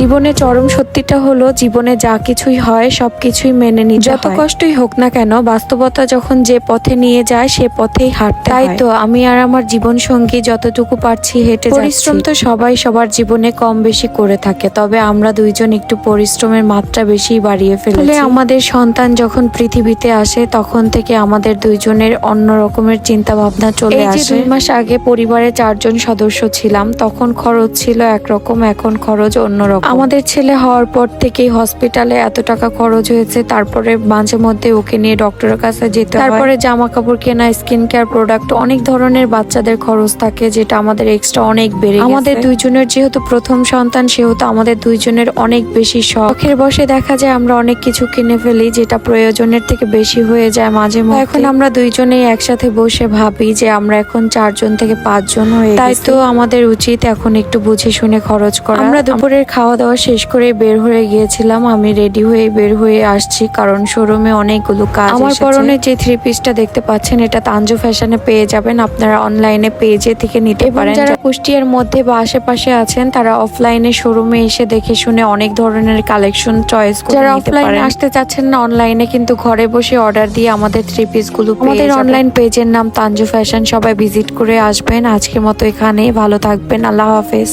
জীবনে চরম সত্যিটা হলো জীবনে যা কিছুই হয় সব কিছুই মেনে নিতে যত কষ্টই হোক না কেন বাস্তবতা যখন যে পথে নিয়ে যায় সে পথেই হাঁটতে তাই। তো আমি আর আমার জীবন সঙ্গী যতটুকু পারছি হেঁটে পরিশ্রম তো সবাই সবার জীবনে কম বেশি করে থাকে তবে আমরা দুইজন একটু পরিশ্রমের মাত্রা বেশি বাড়িয়ে ফেলেছি। আমাদের সন্তান যখন পৃথিবীতে আসে তখন থেকে আমাদের দুইজনের অন্য রকমের চিন্তা ভাবনা চলে আসে। দুই মাস আগে পরিবারে চারজন সদস্য ছিলাম তখন খরচ ছিল একরকম এখন খরচ অন্যরকম। আমাদের ছেলে হওয়ার পর থেকেই হসপিটালে এত টাকা খরচ হয়েছে তারপরে মাঝে মধ্যে ওকে নিয়ে ডক্টরের কাছে যেতে তারপরে জামা কাপড় কেনা স্কিন কেয়ার প্রোডাক্ট অনেক ধরনের বাচ্চাদের খরচ থাকে যেটা আমাদের এক্সট্রা অনেক বেড়ে আমাদের দুইজনের যেহেতু প্রথম সন্তান সেহেতু আমাদের দুইজনের অনেক বেশি শখের বসে দেখা যায় আমরা অনেক কিছু কিনে ফেলি যেটা প্রয়োজনের থেকে বেশি হয়ে যায় মাঝে মধ্যে। এখন আমরা দুইজনেই একসাথে বসে ভাবি যে আমরা এখন চারজন থেকে পাঁচজন হয়ে তাই তো আমাদের উচিত এখন একটু বুঝে শুনে খরচ করা। আমরা দুপুরের খাওয়া দাওয়া শেষ করে বের হয়ে গিয়েছিলাম। আমি রেডি হয়ে বের হয়ে আসছি কারণ শোরুমে অনেকগুলো কাজ আমার। পরনে যে থ্রি পিসটা দেখতে পাচ্ছেন এটা তাঞ্জু ফ্যাশনে পেয়ে যাবেন। আপনারা অনলাইনে পেজে থেকে নিতে পারেন। যারা কুষ্টিয়ার মধ্যে বা আশেপাশে আছেন তারা অফলাইনে শোরুমে এসে দেখে শুনে অনেক ধরনের কালেকশন চয়েস করে যারা অফলাইনে আসতে চাচ্ছেন না অনলাইনে কিন্তু ঘরে বসে অর্ডার দিয়ে আমাদের থ্রি পিসগুলো আমাদের অনলাইন পেজের নাম তাঞ্জু ফ্যাশন সবাই ভিজিট করে আসবেন। আজকের মতো এখানে ভালো থাকবেন আল্লাহ হাফেজ।